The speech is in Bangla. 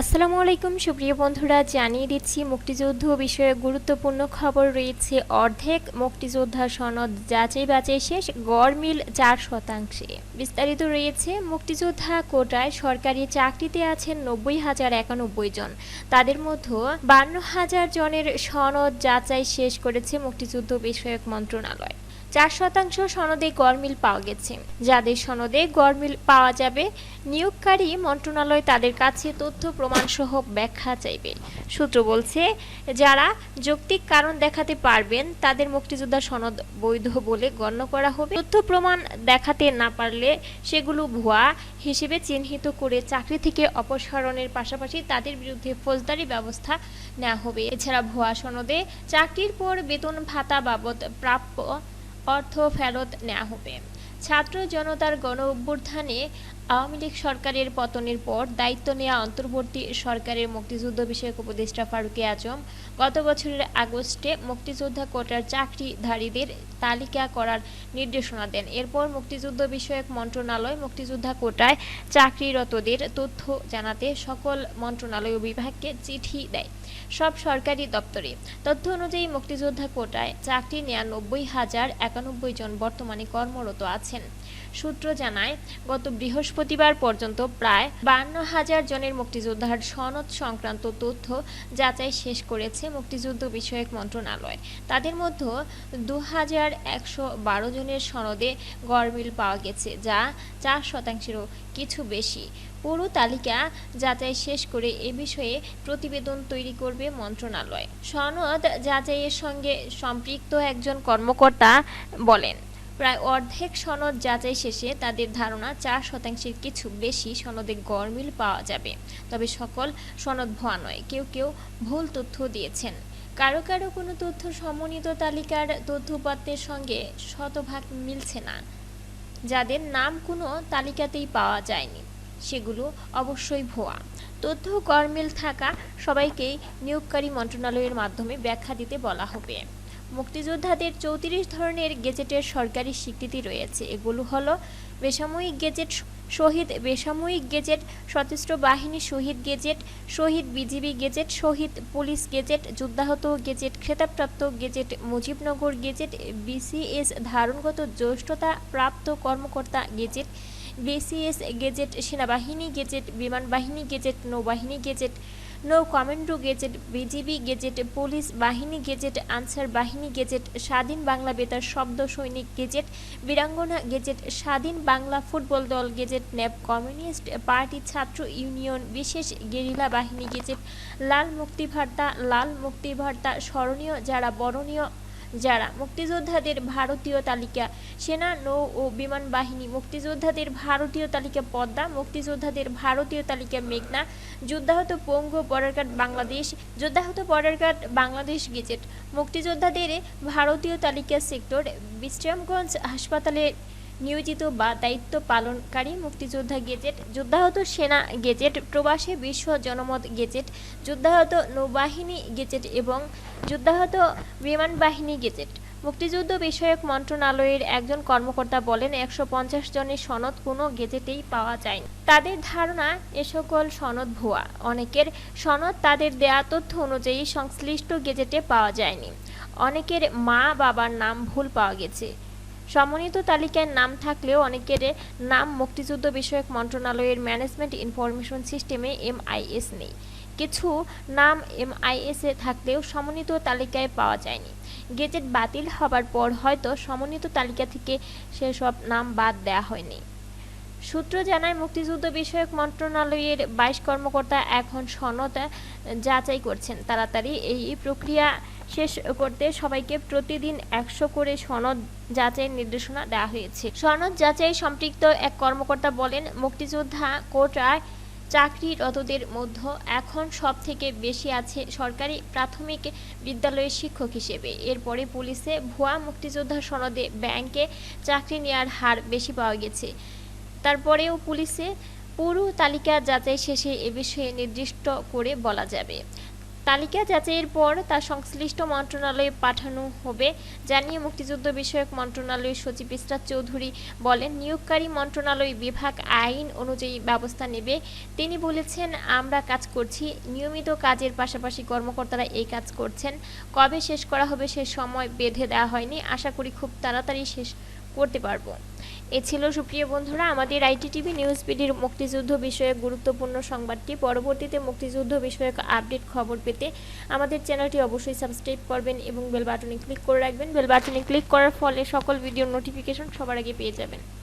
আসসালামু আলাইকুম, সুপ্রিয় বন্ধুরা, জানিয়ে দিচ্ছি মুক্তিযুদ্ধ বিষয়ে গুরুত্বপূর্ণ খবর রয়েছে। অর্ধেক মুক্তিযোদ্ধা সনদ যাচাই বাছাই শেষ, গড় মিল চার শতাংশে। বিস্তারিত রয়েছে, মুক্তিযোদ্ধা কোটায় সরকারি চাকরিতে আছেন নব্বই হাজার একানব্বই জন। তাদের মধ্যে বান্ন হাজার জনের সনদ যাচাই শেষ করেছে মুক্তিযুদ্ধ বিষয়ক মন্ত্রণালয়। চার শতাংশ সনদে গড়মিল পাওয়া গেছে। যাদের সনদে গড়মিল পাওয়া যাবে, নিয়োগকারী মন্ত্রণালয় তাদের কাছে তথ্য প্রমাণসহ ব্যাখ্যা চাইবে। সূত্র বলছে, যারা যৌক্তিক কারণ দেখাতে পারবেন, তাদের মুক্তিযোদ্ধা সনদ বৈধ বলে গণ্য করা হবে। তথ্য প্রমাণ দেখাতে না পারলে সেগুলো ভুয়া হিসেবে চিহ্নিত করে চাকরি থেকে অপসারণের পাশাপাশি তাদের বিরুদ্ধে ফৌজদারি ব্যবস্থা নেওয়া হবে। এছাড়া ভুয়া সনদে চাকরির পর বেতন ভাতা বাবদ প্রাপ্য অর্থ ফেরত নেওয়া হবে। ছাত্র জনতার গণ অভ্যুত্থানে আওয়ামী লীগ সরকারের পতনের পর দায়িত্ব নেওয়া অন্তর্বর্তী সরকারের মুক্তিযুদ্ধ বিষয়ক উপদেষ্টা ফারুকে আজম গত বছরের আগস্টে মুক্তিযোদ্ধা কোটার চাকরিধারীদের তালিকা করার নির্দেশনা দেন। এরপর মুক্তিযুদ্ধ বিষয়ক মন্ত্রণালয় মুক্তিযোদ্ধা কোটায় চাকরিরতদের তথ্য জানাতে সকল মন্ত্রণালয় ও বিভাগকে চিঠি দেয়। সব সরকারি দপ্তরে। তথ্য অনুযায়ী মুক্তিযোদ্ধা কোটায় চাকরি নেওয়া নব্বই হাজার একানব্বই জন বর্তমানে কর্মরত আছেন। সূত্র জানায়, গত বৃহস্পতিবার পর্যন্ত প্রায় বান্ন হাজার জনের মুক্তিযোদ্ধার সনদ সংক্রান্ত তথ্য যাচাই শেষ করেছে মুক্তিযুদ্ধ বিষয়ক মন্ত্রণালয়। তাদের মধ্যে দু হাজার একশো বারো জনের সনদে গড়মিল পাওয়া গেছে, যা চার শতাংশেরও কিছু বেশি। পুরো তালিকা যাচাই শেষ করে এ বিষয়ে প্রতিবেদন তৈরি করবে মন্ত্রণালয়। সনদ যাচাইয়ের সঙ্গে সম্পৃক্ত একজন কর্মকর্তা বলেন, প্রায় অর্ধেক সনদ যাচাই শেষে তাদের ধারণা চার শতাংশের কিছু বেশি সনদে গড়মিল পাওয়া যাবে। তবে সকল সনদ ভুয়া নয়, কেউ কেউ ভুল তথ্য দিয়েছেন। কারও কারও কোনো তথ্য সমন্বিত তালিকার তথ্যপত্রের সঙ্গে শতভাগ মিলছে না, যাদের নাম কোনো তালিকাতেই পাওয়া যায়নি। সেগুলো অবশ্যই ভুয়া। তথ্য গরমিল থাকা সবাইকেই নিয়োগকারী মন্ত্রণালয়ের মাধ্যমে ব্যাখ্যা দিতে বলা হবে। মুক্তিযোদ্ধাদের চৌত্রিশ ধরনের গেজেটের সরকারি স্বীকৃতি রয়েছে। এগুলো হলো বেসামরিক গেজেট শহীদ বেসামরিক গেজেট, সশস্ত্র বাহিনী শহীদ গেজেট, শহীদ বিজিবি গেজেট, শহীদ পুলিশ গেজেট, যুদ্ধাহত গেজেট, খেতাবপ্রাপ্ত গেজেট, মুজিবনগর গেজেট, বিসিএস ধারণগত জ্যেষ্ঠতা প্রাপ্ত কর্মকর্তা গেজেট বিসিএস গেজেট সেনাবাহিনী গেজেট বিমান বাহিনী গেজেট নৌবাহিনী গেজেট নৌ commando gazette BGB gazette police বাহিনী গেজেট আনসার বাহিনী গেজেট স্বাধীন বাংলা বেতার শব্দ সৈনিক গেজেট বীরাঙ্গনা গেজেট স্বাধীন বাংলা ফুটবল দল gazette NAP Communist Party Chhatra Union, বিশেষ গেরিলা বাহিনী গেজেট লাল মুক্তিভার্তা লাল মুক্তিভার্তা স্মরণীয় যারা বরণীয় যারা মুক্তিযোদ্ধাদের ভারতীয় তালিকা, সেনা, নৌ ও বিমান বাহিনী, মুক্তিযোদ্ধাদের ভারতীয় তালিকা পদ্মা, মুক্তিযোদ্ধাদের ভারতীয় তালিকা মেঘনা, যুদ্ধাহত পঙ্গু বর্ডারঘাট বাংলাদেশ, যুদ্ধাহত বর্ডারঘাট বাংলাদেশ গেজেট, মুক্তিযোদ্ধাদের ভারতীয় তালিকা সেক্টর, বিশ্রামগঞ্জ হাসপাতালে নিয়োজিত বা দায়িত্ব পালনকারী মুক্তিযোদ্ধা গেজেট, যুদ্ধাহত সেনা গেজেট, প্রবাসী বিশ্ব জনমত গেজেট, যুদ্ধাহত নৌবাহিনী গেজেট এবং যুদ্ধাহত বিমান বাহিনী গেজেট। মুক্তিযুদ্ধ বিষয়ক মন্ত্রণালয়ের একজন কর্মকর্তা বলেন, একশো পঞ্চাশ জনের সনদ কোনো গেজেটেই পাওয়া যায়নি। তাদের ধারণা, এ সকল সনদ ভুয়া। অনেকের সনদ তাদের দেয়া তথ্য অনুযায়ী সংশ্লিষ্ট গেজেটে পাওয়া যায়নি। অনেকের মা বাবার নাম ভুল পাওয়া গেছে। সমন্বিত তালিকায় নাম থাকলেও অনেকের নাম মুক্তিযুদ্ধ বিষয়ক মন্ত্রণালয়ের ম্যানেজমেন্ট ইনফরমেশন সিস্টেমে এমআইএস নেই। কিছু নাম এমআইএস থাকলেও সমন্বিত তালিকায় পাওয়া যায়নি। গেজেট বাতিল হবার পর হয়তো সমন্বিত তালিকা থেকে সেসব নাম বাদ দেওয়া হয়নি। সূত্র জানায়, মুক্তিযুদ্ধ বিষয়ক মন্ত্রণালয়ের বাইশ কর্মকর্তা এখন সনদ যাচাই করছেন। তাড়াতাড়ি এই প্রক্রিয়া শেষ করতে সবাইকে প্রতিদিন একশো করে সনদ যাচাইয়ের নির্দেশনা দেওয়া হয়েছে। সনদ যাচাই সম্পৃক্ত এক কর্মকর্তা বলেন, মুক্তিযোদ্ধা কোটায় চাকরিরতদের মধ্যে এখন সব থেকে বেশি আছে সরকারি প্রাথমিক বিদ্যালয়ের শিক্ষক হিসেবে। এরপরে পুলিশে ভুয়া মুক্তিযোদ্ধা সনদে ব্যাংকে চাকরি নেওয়ার হার বেশি পাওয়া গেছে। তারপরেও পুলিশে পুরো তালিকা যাচাই শেষে এ বিষয়ে নির্দিষ্ট করে বলা যাবে। তালিকা যাচাইয়ের পর তা সংশ্লিষ্ট মন্ত্রণালয়ে পাঠানো হবে, জানিয়ে মুক্তিযুদ্ধ বিষয়ক মন্ত্রণালয়ের সচিব ইসরাত চৌধুরী বলেন, নিয়োগকারী মন্ত্রণালয় বিভাগ আইন অনুযায়ী ব্যবস্থা নেবে। তিনি বলেছেন, আমরা কাজ করছি, নিয়মিত কাজের পাশাপাশি কর্মকর্তারা এই কাজ করছেন। কবে শেষ করা হবে সে সময় বেঁধে দেওয়া হয়নি। আশা করি খুব তাড়াতাড়ি শেষ করতে পারব। এ ছিল সুপ্রিয় বন্ধুরা, আমাদের আইটিটিভি নিউজ পিডির মুক্তিযুদ্ধ বিষয়ক গুরুত্বপূর্ণ সংবাদটি। পরবর্তীতে মুক্তিযুদ্ধ বিষয়ক আপডেট খবর পেতে আমাদের চ্যানেলটি অবশ্যই সাবস্ক্রাইব করবেন এবং বেল বাটনে ক্লিক করে রাখবেন। বেল বাটনে ক্লিক করার ফলে সকল ভিডিওর নোটিফিকেশন সবার আগে পেয়ে যাবেন।